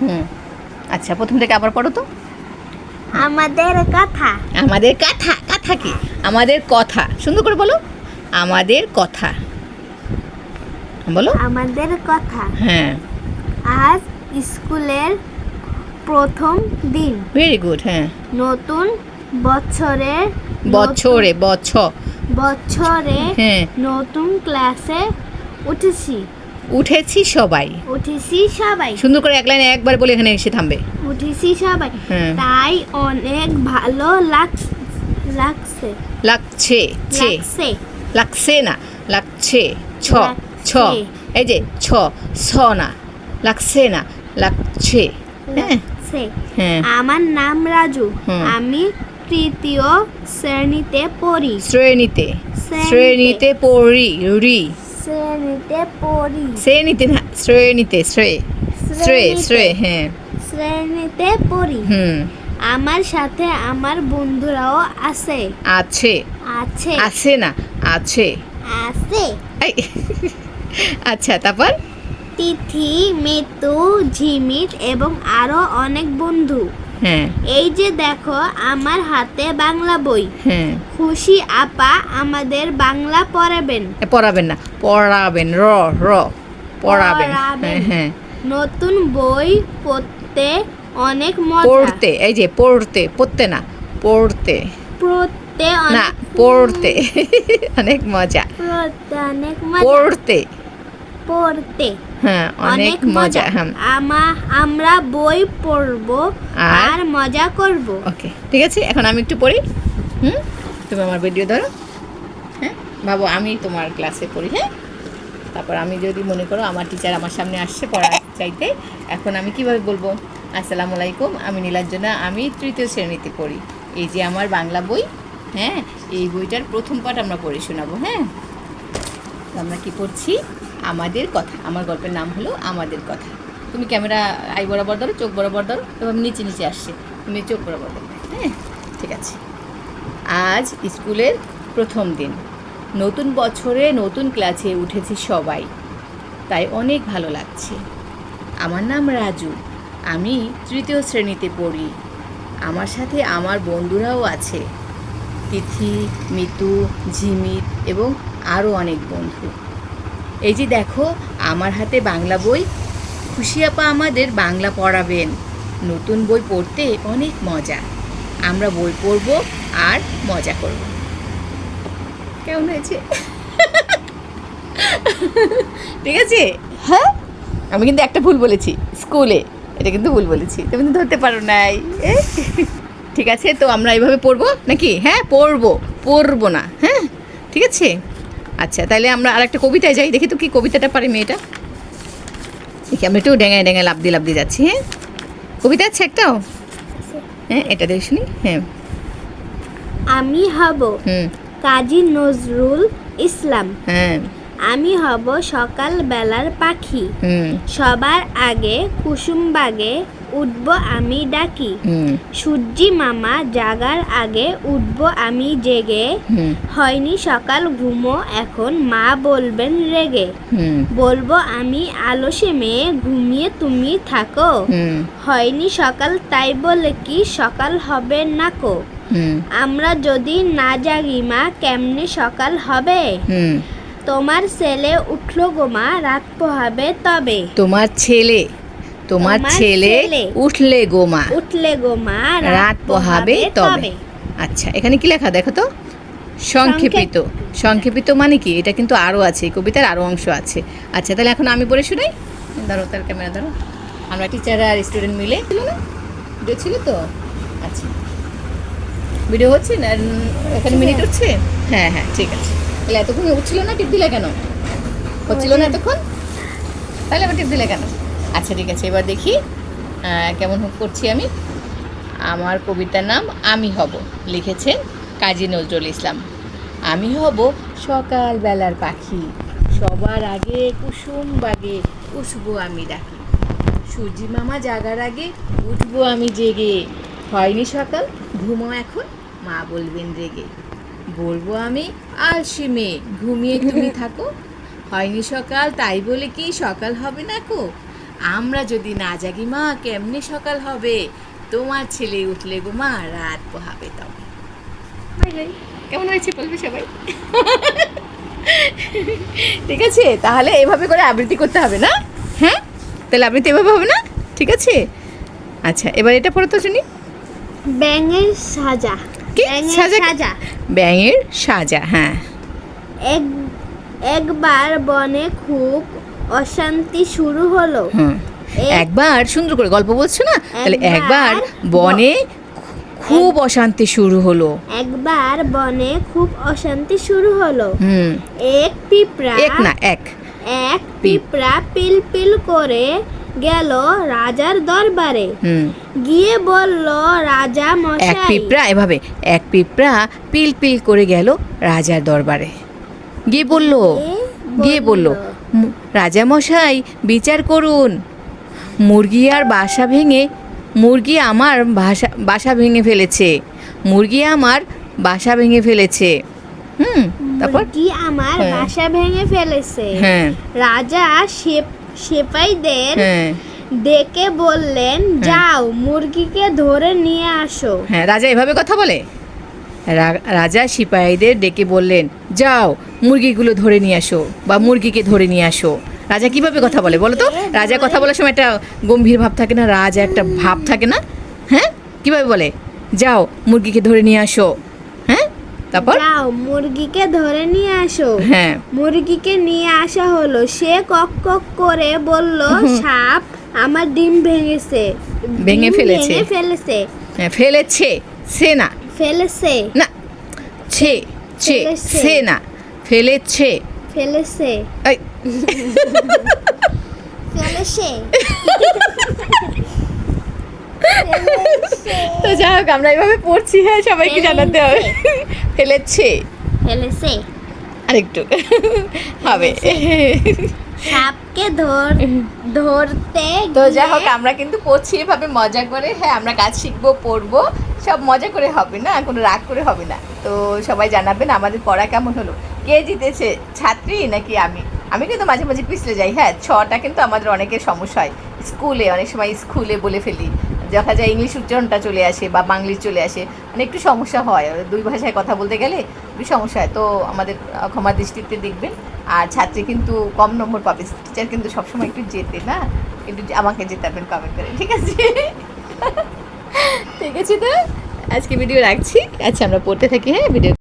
হুম। আচ্ছা প্রথম থেকে আবার পড়ো তো। আমাদের কথা। আমাদের কথা কথা কি? আমাদের কথা। সুন্দর করে বলো। আমাদের কথা। বলো। আমাদের কথা। হ্যাঁ। আজ স্কুলের প্রথম দিন। ভেরি গুড হ্যাঁ। নতুন বছরের বছরে বছর বছরে হ্যাঁ। নতুন ক্লাসে উঠেছি। উঠেছি সবাই। উঠেছি সবাই। সুন্দর করে এক লাইনে একবার বলে এখানে এসে থামবে। উঠেছি সবাই। হ্যাঁ। তাই অনেক ভালো লাগ- লাগছে। লাগছে ছে। লাগছে। লাগছে না লাগছে ছ ছ। লাগছে। এই যে ছ ছ না। লাগছে না লাগছে। হ্যাঁ। লাগছে। হ্যাঁ। আমার নাম রাজু। হুম। আমি তৃতীয় শ্রেণীতে পড়ি। শ্রেণীতে। শ্রেণীতে। শ্রেণীতে পড়ি রি। শ্রেণীতে পড়ি। শ্রেণীতে না শ্রেণীতে শ্রে শ্রে। শ্রে হ্যাঁ। শ্রেণীতে পড়ি। হুম। আমার সাথে আমার বন্ধুরাও আছে। আছে। আছে। আছে না আছে। আছে। আচ্ছা তারপর? তিথি মিতু ঝিমিত এবং আরও অনেক বন্ধু। হ্যাঁ। এই যে দেখো আমার হাতে বাংলা বই। হ্যাঁ। খুশি আপা আমাদের বাংলা পড়াবেন। পড়াবেন না। পড়াবেন র র পড়াবেন। হ্যাঁ হ্যাঁ। নতুন বই পড়তে অনেক মজা। পড়তে এই যে পড়তে পড়তে না পড়তে। পড়তে না পড়তে। অনেক মজা। পড়তে অনেক মজা। পড়তে। পড়তে। হ্যাঁ অনেক মজা। হ্যাঁ আমা আমরা বই পড়ব আর? মজা করব। ওকে ঠিক আছে এখন আমি একটু পড়ি। হুম? তুমি আমার ভিডিও ধরো। হ্যাঁ? বাবু আমি তোমার ক্লাসে পড়ি হ্যাঁ? তারপর আমি যদি মনে করো আমার টিচার আমার সামনে আসছে পড়া চাইতে এখন আমি কীভাবে বলব? আসসালামু আলাইকুম আমি নীলাঞ্জনা আমি তৃতীয় শ্রেণীতে পড়ি। এই যে আমার বাংলা বই হ্যাঁ? এই বইটার প্রথম পাঠ আমরা পড়ে শোনাবো হ্যাঁ? আমরা কি পড়ছি? আমাদের কথা। আমার গল্পের নাম হলো আমাদের কথা। তুমি ক্যামেরা আই বরাবর ধরো, চোখ বরাবর ধরো এবং নিচে নিচে আসছে। তুমি চোখ বরাবর ধরো হ্যাঁ? ঠিক আছে। আজ স্কুলের প্রথম দিন। নতুন বছরে নতুন ক্লাসে উঠেছি সবাই। তাই অনেক ভালো লাগছে। আমার নাম রাজু। আমি তৃতীয় শ্রেণীতে পড়ি। আমার সাথে আমার বন্ধুরাও আছে। তিথি, মিতু, ঝিমিত এবং আরও অনেক বন্ধু। এই যে দেখো আমার হাতে বাংলা বই। খুশি আপা আমাদের বাংলা পড়াবেন। নতুন বই পড়তে অনেক মজা। আমরা বই পড়ব আর মজা করব। কেমন হয়েছে? ঠিক আছে? হ্যাঁ? আমি কিন্তু একটা ভুল বলেছি স্কুলে। এটা কিন্তু ভুল বলেছি। তুমি কিন্তু ধরতে পারো নাই? ঠিক আছে তো আমরা এইভাবে পড়ব নাকি? হ্যাঁ পড়ব। পড়ব না। হ্যাঁ ঠিক আছে? আচ্ছা তাহলে আমরা আর একটা কবিতায় যাই। দেখি তো কি কবিতাটা পারে মেয়েটা। দেখি আমরা একটু ডেঙায় ডেঙায় লাভ দিয়ে লাভ দিয়ে যাচ্ছি হ্যাঁ? কবিতা আছে একটাও? হ্যাঁ এটা দেখে শুনি হ্যাঁ। আমি হব কাজী নজরুল ইসলাম। হ্যাঁ। আমি হব সকাল বেলার পাখি সবার আগে কুসুমবাগে উঠব আমি ডাকি। সূর্যি মামা জাগার আগে উঠব আমি জেগে। হয়নি সকাল ঘুমো এখন মা বলবেন রেগে। বলব আমি আলসে মেয়ে ঘুমিয়ে তুমি থাকো। হয়নি সকাল তাই বলে কি সকাল হবে নাকো আমরা যদি না জাগি মা কেমনে সকাল হবে? তোমার ছেলে উঠল গো মা রাত পোহাবে তবে। তোমার ছেলে তোমার ছেলে উঠলে গোমা উঠলে গোমা রাত পোহাবে তবে। আচ্ছা এখানে কি লেখা দেখো তো? সংক্ষেপিত। সংক্ষেপিত মানে কি? এটা কিন্তু আরও আছে কবিতার আরও অংশ আছে। আচ্ছা তাহলে এখন আমি পড়ে শুনাই। ধরো তার ক্যামেরা ধরো। আমরা টিচার আর স্টুডেন্ট মিলে ছিল না? ভিডিও ছিল তো? আচ্ছা। ভিডিও হচ্ছে না? এখানে মিনিট হচ্ছে? হ্যাঁ হ্যাঁ ঠিক আছে। তাহলে এতক্ষণ উঠছিল না টিপ দিলে কেন? হচ্ছিল না। এতক্ষণ? তাহলে আবার টিপ দিলে কেন? আচ্ছা ঠিক আছে, এবার দেখি কেমন হোক করছি আমি। আমার কবিতার নাম আমি হব, লিখেছেন কাজী নজরুল ইসলাম। আমি হব সকালবেলার পাখি, সবার আগে কুসুম বাগে উঠবো আমি ডাকি। সূর্যি মামা জাগার আগে উঠবো আমি জেগে। হয়নি সকাল, ঘুমো এখন, মা বলবেন রেগে। বলব আমি, আলসি মেয়ে, ঘুমিয়ে তুমি থাকো। হয়নি সকাল, তাই বলে কি সকাল হবে না কো? আমরা যদি না জাগি মা কেমনে সকাল হবে? তোমার ছেলে উঠলে গো মা রাত পোহাবে তবে। কেমন হয়েছে বলবে সবাই? ঠিক আছে তাহলে এভাবে করে আবৃত্তি করতে হবে না? হ্যাঁ? তাহলে আবৃত্তি এভাবে হবে না? ঠিক আছে? আচ্ছা এবার এটা পড়ো তো শুনি। ব্যাঙের সাজা। কি? সাজা সাজা। ব্যাঙের সাজা হ্যাঁ। এক একবার বনে খুব অশান্তি শুরু হলো। একবার সুন্দর করে গল্প বলছো না? তাহলে একবার বনে খুব অশান্তি শুরু হলো। একবার বনে খুব অশান্তি শুরু হলো। হুম। এক পিঁপড়া এক না এক। এক পিঁপড়া পিল পিল করে গেল রাজার দরবারে। হুম। গিয়ে বলল রাজা মশাই এক পিঁপড়া এভাবে এক পিঁপড়া পিল পিল করে গেল রাজার দরবারে। গিয়ে বলল গিয়ে বলল "মু- রাজা মশাই বিচার করুন। মুরগি আর বাসা ভেঙে মুরগি আমার বাসা বাসা ভেঙে ফেলেছে। মুরগি আমার বাসা ভেঙে ফেলেছে। হুম তারপর? কি আমার হ্যাঁ। বাসা ভেঙে ফেলেছে। হ্যাঁ। রাজা সেপ- সেপাইদের হ্যাঁ। ডেকে বললেন যাও মুরগিকে ধরে নিয়ে আসো। হ্যাঁ রাজা এভাবে কথা বলে? রাজা সিপাহীদের ডেকে বললেন যাও মুরগিগুলো ধরে নিয়ে আসো বা মুরগিকে ধরে নিয়ে আসো। রাজা কীভাবে কথা বলে বলো তো? রাজা কথা বলার সময় একটা গম্ভীর ভাব থাকে না? রাজা একটা ভাব থাকে না? হ্যাঁ? কীভাবে বলে? যাও মুরগিকে ধরে নিয়ে আসো। হ্যাঁ? তারপর? যাও মুরগিকে ধরে নিয়ে আসো। হ্যাঁ। মুরগিকে নিয়ে আসা হলো। সে কক কক করে বলল সাপ আমার ডিম ভেঙেছে। ভেঙে ফেলেছে। ফেলেছে। হ্যাঁ ফেলেছে। সে না। ফেলেছে। না ছে ছে। সে না ফেলেছে। ফেলেছে। ফেলেছে। তো যাই হোক আমরা এভাবে পড়ছি হ্যাঁ সবাইকে জানাতে হবে। ফেলেছে। ফেলেছে। আরেকটু। হবে। সাপকে ধর ধরতে তো যাই গিয়ে হোক আমরা কিন্তু পড়ছি এভাবে মজা করে। হ্যাঁ আমরা কাজ শিখব পড়ব। সব মজা করে হবে না, কোনো রাগ করে হবে না। তো সবাই জানাবেন আমাদের পড়া কেমন হলো। কে জিতেছে, ছাত্রী নাকি আমি? আমি কিন্তু মাঝে মাঝে পিছলে যাই হ্যাঁ ছটা কিন্তু আমাদের অনেকের সমস্যা হয়। স্কুলে, অনেক সময় স্কুলে বলে ফেলি। দেখা যায় ইংলিশ উচ্চারণটা চলে আসে বা বাংলিশ চলে আসে মানে একটু সমস্যা হয়। দুই ভাষায় কথা বলতে গেলে একটু সমস্যা হয়। তো আমাদের ক্ষমা দৃষ্টিতে দেখবেন। আর ছাত্রী কিন্তু কম নম্বর পাবে। টিচার কিন্তু সবসময় একটু জেতে না যে- আমাকে জেতাবেন কমেন্ট করে, ঠিক আছে? ঠিক আছে তো? আজকে ভিডিও রাখছি। আচ্ছা আমরা পড়তে থাকি হ্যাঁ? ভিডিও